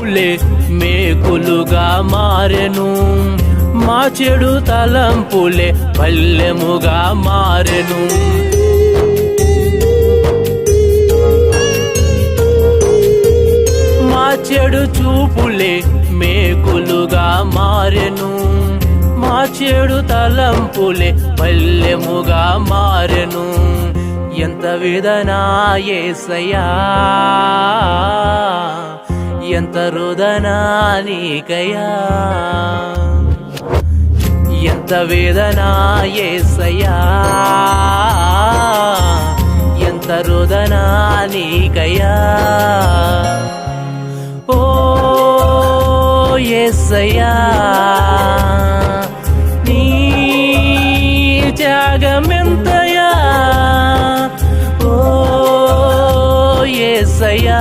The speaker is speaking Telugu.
పులే మేకులుగా మారెను. మా చెడు తలంపులే పల్లెముగా మారెను. మా చెడు చూపులే మేకులుగా మారెను. మా చెడు తలంపులే పల్లెముగా మారెను. ఎంత వేదన ఏసయా ఎంత రోదనా నీకయ్యా ఎంత వేదనా ఏసయ్యా? ఎంత రోదనా నీకయ్యా ఓ ఏసయ్యా నీ త్యాగమెంతయా? ఓ ఏసయ్యా